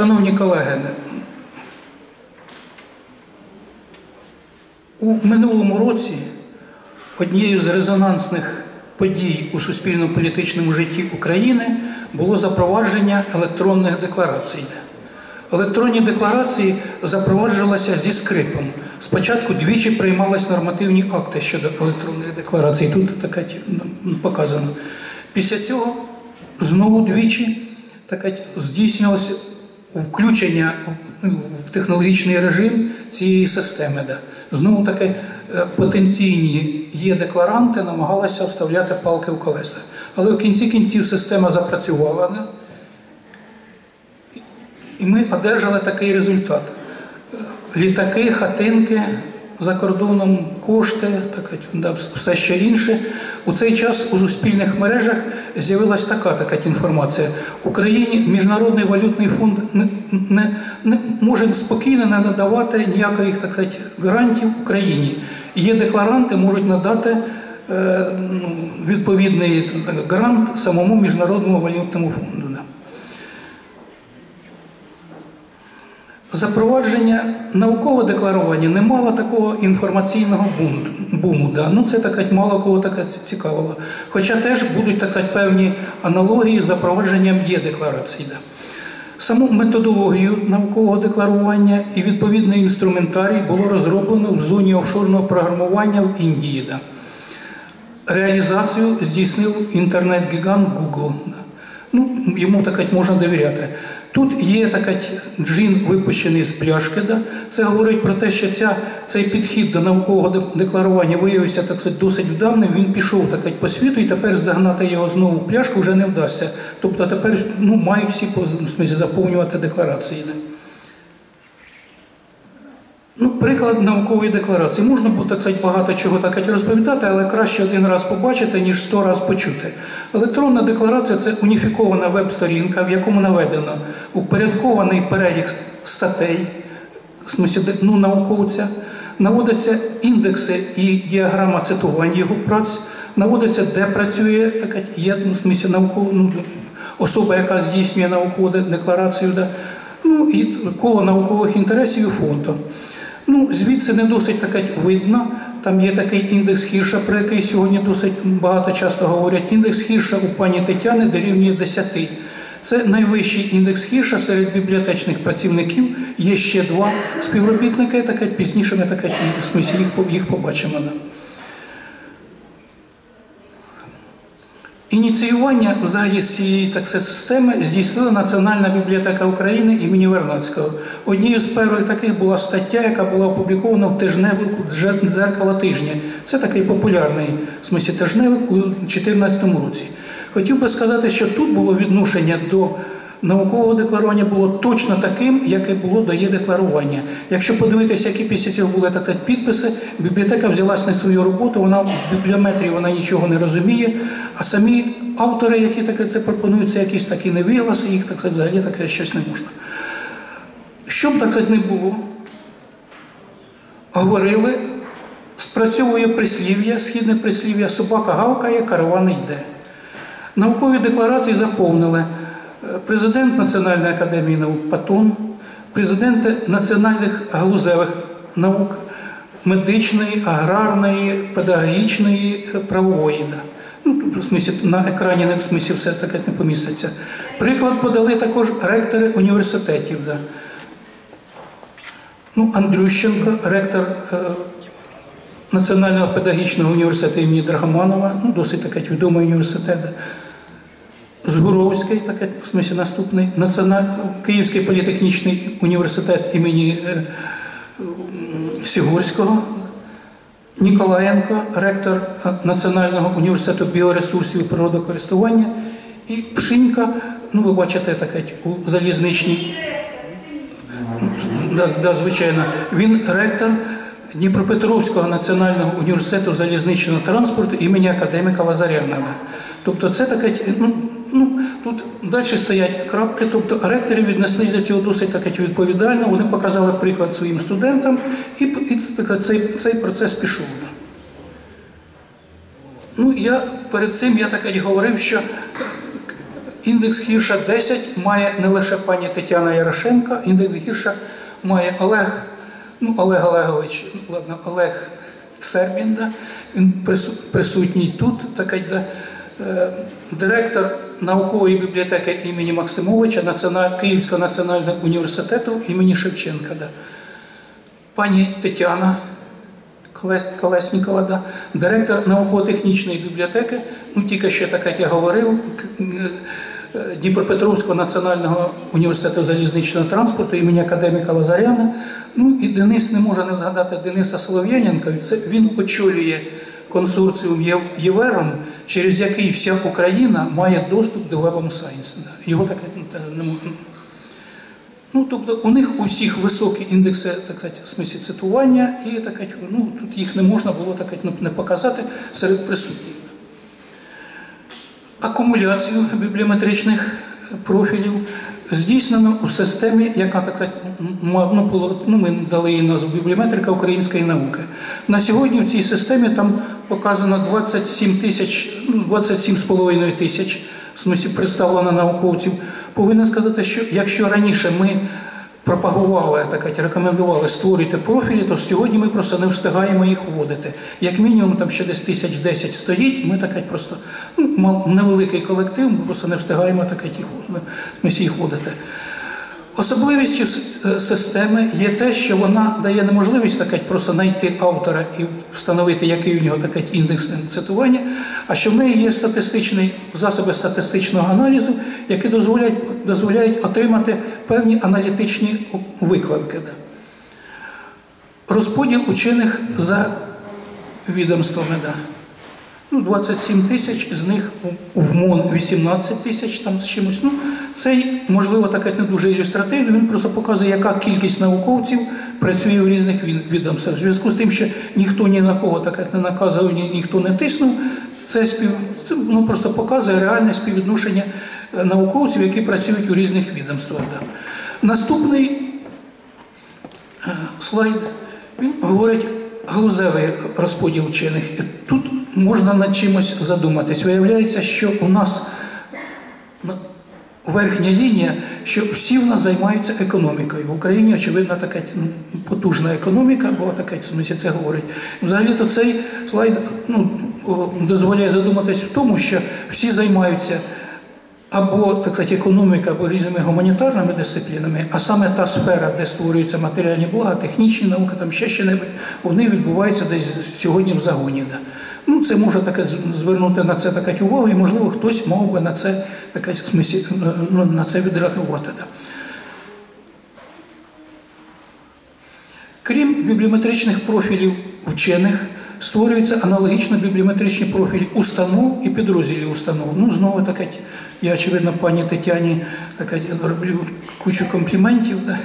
Шановні колеги, у минулому році однією з резонансних подій у суспільно-політичному житті України було запровадження електронних декларацій. Електронні декларації запроваджувалися зі скрипом. Спочатку двічі приймались нормативні акти щодо електронних декларацій. Тут таке ну, показано. Після цього знову двічі таке здійснювалося включення в технологічний режим цієї системи. Де. Знову таки е, потенційні є декларанти, намагалися вставляти палки в колеса. Але в кінці кінців система запрацювала. І ми одержали такий результат. Літаки, хатинки за кордоном, кошти, так, все ще інше. У цей час у суспільних мережах з'явилася така така інформація. Україні Міжнародний валютний фонд не, не, не може спокійно не надавати ніяких так сказати, гарантій Україні. Є декларанти, можуть надати е, відповідний грант самому Міжнародному валютному фонду. Запровадження наукового декларування не мало такого інформаційного буму. Да? Ну, Це так мало кого так цікавило. Хоча теж будуть так певні аналогії з запровадженням є декларацій. Да? Саму методологію наукового декларування і відповідний інструментарій було розроблено в зоні офшорного програмування в Індії. Да? Реалізацію здійснив інтернет-гігант Google. Ну, Йому так можна довіряти. Тут є така джин, випущений з пляшки. Да? Це говорить про те, що ця, цей підхід до наукового декларування виявився так сказати, досить вдавним. Він пішов так по світу, і тепер загнати його знову в пляшку вже не вдасться. Тобто тепер ну, мають всі в смісі, заповнювати декларації. Да? Ну, Приклад наукової декларації. Можна було так сказати, багато чого так розповідати, але краще один раз побачити, ніж сто раз почути. Електронна декларація це уніфікована веб-сторінка, в якому наведено упорядкований перелік статей, ну, науковця, наводяться індекси і діаграма цитувань його праць, наводиться, де працює така є ну, в смысле, науков, ну, особа, яка здійснює наукову декларацію, да, ну і коло наукових інтересів і фонду. Ну, звідси не досить таке видно. Там є такий індекс Хірша, про який сьогодні досить багато часто говорять. Індекс Хірша у пані Тетяни дорівнює 10. Це найвищий індекс Хірша серед бібліотечних працівників. Є ще два співробітники, таке пізніше ми їх, їх побачимо. Ініціювання взагалі цієї так системи здійснила Національна бібліотека України імені Вернадського. Однією з перших таких була стаття, яка була опублікована в тижневику «Дзеркало тижня. Це такий популярний в смислі тижневик у 2014 році. Хотів би сказати, що тут було відношення до наукового декларування було точно таким, яке було до є декларування. Якщо подивитися, які після цього були так сказати, підписи, бібліотека взялась на свою роботу, вона в бібліометрії вона нічого не розуміє, а самі автори, які таке це пропонують, це якісь такі невигласи, їх так сказати, взагалі таке щось не можна. Щоб так сказати, не було, говорили, спрацьовує прислів'я, східне прислів'я, собака гавкає, караван йде. Наукові декларації заповнили президент Національної академії наук Патон, президенти національних галузевих наук, медичної, аграрної, педагогічної, правової. Ну, в смислі, на екрані не в смислі все це не поміститься. Приклад подали також ректори університетів. Да. Ну, Андрющенко, ректор е, Національного педагогічного університету імені Драгоманова, ну, досить такий відомий університет. Згуровський, таке в смислі наступний, Національ... Київський політехнічний університет імені е, Сігурського, Ніколаєнко, ректор Національного університету біоресурсів і природокористування, і Пшинька, ну ви бачите, таке у залізничній. Да, да, звичайно, він ректор Дніпропетровського національного університету залізничного транспорту імені академіка Лазаряна. Тобто це таке, ну, ну, тут далі стоять крапки, тобто ректори віднеслись до цього досить таке відповідально, вони показали приклад своїм студентам, і і так, цей цей процес пішов. Ну, я перед цим я так говорив, що Індекс гірша 10 має не лише пані Тетяна Ярошенка, індекс гірша має Олег, ну, Олег Олегович, ладно, Олег Сербін, він присутній тут, такий, да? Е, директор наукової бібліотеки імені Максимовича Національ... Київського національного університету імені Шевченка. Да? Пані Тетяна Колес- Колеснікова, да? директор науково-технічної бібліотеки, ну тільки ще так, як я говорив, е, Дніпропетровського національного університету залізничного транспорту імені академіка Лазаряна. Ну і Денис не може не згадати Дениса Солов'яненка. Він очолює консорціум ЄВЕРом, через який вся Україна має доступ до Web of Science. Його так ну, не можна. Ну, тобто у них у всіх високі індекси так сказати, в смислі цитування, і так сказати, ну, тут їх не можна було так сказати, не показати серед присутніх. Акумуляцію бібліометричних профілів здійснено у системі, яка так м- ну, ну, ми дали її назву бібліометрика української науки. На сьогодні в цій системі там показано 27 тисяч, ну, 27,5 тисяч, в смислі представлено науковців. Повинен сказати, що якщо раніше ми пропагували, так кажуть, рекомендували створити профілі, то сьогодні ми просто не встигаємо їх вводити. Як мінімум, там ще десь тисяч десять стоїть, ми так кажуть, просто ну, невеликий колектив, ми просто не встигаємо так кажуть, їх, ми, ми всі їх вводити. Особливістю е, системи є те, що вона дає неможливість так просто знайти автора і встановити, який у нього так індекс цитування, а що в неї є статистичні засоби статистичного аналізу, які дозволяють, дозволяють отримати певні аналітичні викладки. Розподіл учених за відомствами. Ну, 27 тисяч, з них в МОН 18 тисяч там з чимось. Ну, цей, можливо, таке не дуже ілюстративно, він просто показує, яка кількість науковців працює в різних відомствах. В зв'язку з тим, що ніхто ні на кого так не наказував, ні, ніхто не тиснув, це спів, ну, просто показує реальне співвідношення е, науковців, які працюють у різних відомствах. Да. Наступний е, слайд він говорить галузевий розподіл вчених. Тут можна над чимось задуматись. Виявляється, що у нас верхня лінія, що всі в нас займаються економікою. В Україні, очевидно, така ну, потужна економіка, бо така в це говорить. Взагалі-то цей слайд ну, дозволяє задуматись в тому, що всі займаються або так сказати, економіка, або різними гуманітарними дисциплінами, а саме та сфера, де створюються матеріальні блага, технічні науки, там ще що-небудь, вони відбуваються десь сьогодні в загоні. Да. Ну, це може таке звернути на це таке увагу, і можливо хтось мав би на це таке, в ну, на це відреагувати. Да. Крім бібліометричних профілів вчених, створюються аналогічно бібліометричні профілі установ і підрозділів установ. Ну, знову таке, я, очевидно, пані Тетяні таке, роблю кучу компліментів. Да,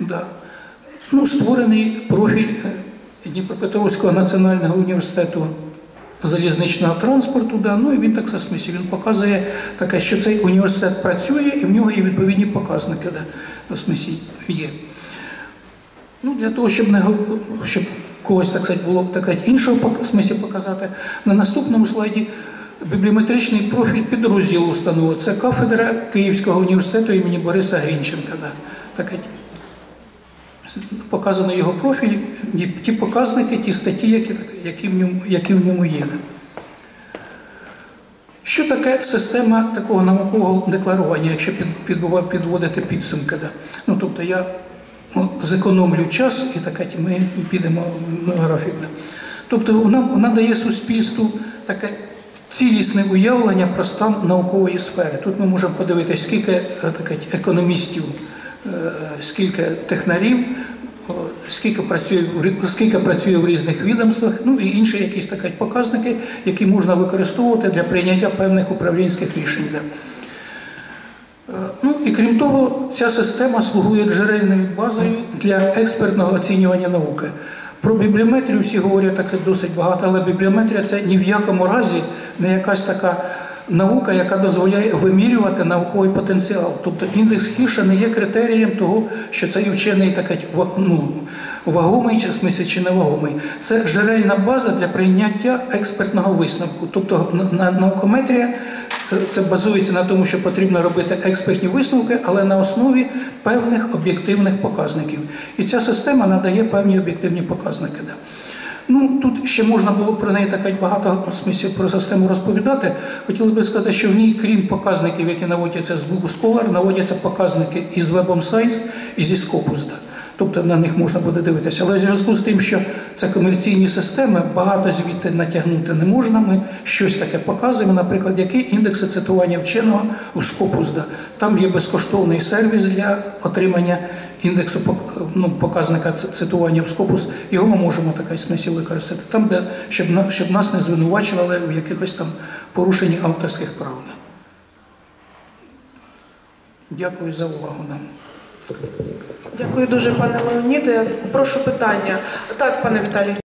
да. Ну, створений профіль е, Дніпропетровського національного університету залізничного транспорту. Да. Ну, і він так в смислі, він показує таке, що цей університет працює і в нього є відповідні показники, да, в смислі є. Ну, для того, щоб не щоб когось так сказати, було так сказати, іншого смислі показати, на наступному слайді бібліометричний профіль підрозділу установи. Це кафедра Київського університету імені Бориса Грінченка. Да. Так, показано його профіль, ті- показники, ті статті, які, які, в, ньому, які в ньому є. Що таке система такого наукового декларування, якщо під, підводити підсумки? Да? Ну, тобто я ну, зекономлю час і таке, ми підемо на. Тобто вона, вона дає суспільству таке цілісне уявлення про стан наукової сфери. Тут ми можемо подивитися, скільки е, таке, економістів, е, скільки технарів, скільки працює, скільки працює в різних відомствах, ну і інші якісь такі показники, які можна використовувати для прийняття певних управлінських рішень. Е, Ну і крім того, ця система слугує джерельною базою для експертного оцінювання науки. Про бібліометрію всі говорять так досить багато, але бібліометрія це ні в якому разі не якась така наука, яка дозволяє вимірювати науковий потенціал. Тобто індекс Хірша не є критерієм того, що цей вчений такий ну, вагомий чи в чи невагомий. Це джерельна база для прийняття експертного висновку. Тобто на- на- наукометрія Це базується на тому, що потрібно робити експертні висновки, але на основі певних об'єктивних показників. І ця система надає певні об'єктивні показники. Ну, тут ще можна було про неї так багато в смислі про систему розповідати. Хотіли би сказати, що в ній, крім показників, які наводяться з Google Scholar, наводяться показники із Web on Science і зі Scopus. Да. Тобто на них можна буде дивитися. Але в зв'язку з тим, що це комерційні системи, багато звідти натягнути не можна. Ми щось таке показуємо, наприклад, які індекси цитування вченого у Scopus. Да. Там є безкоштовний сервіс для отримання індексу ну, показника цитування в Scopus. Його ми можемо такий смислі використати. Там, де щоб, щоб нас не звинувачували в якихось там порушенні авторських прав. Дякую за увагу. Дякую дуже, пане Леоніде. Прошу питання. Так, пане Віталій.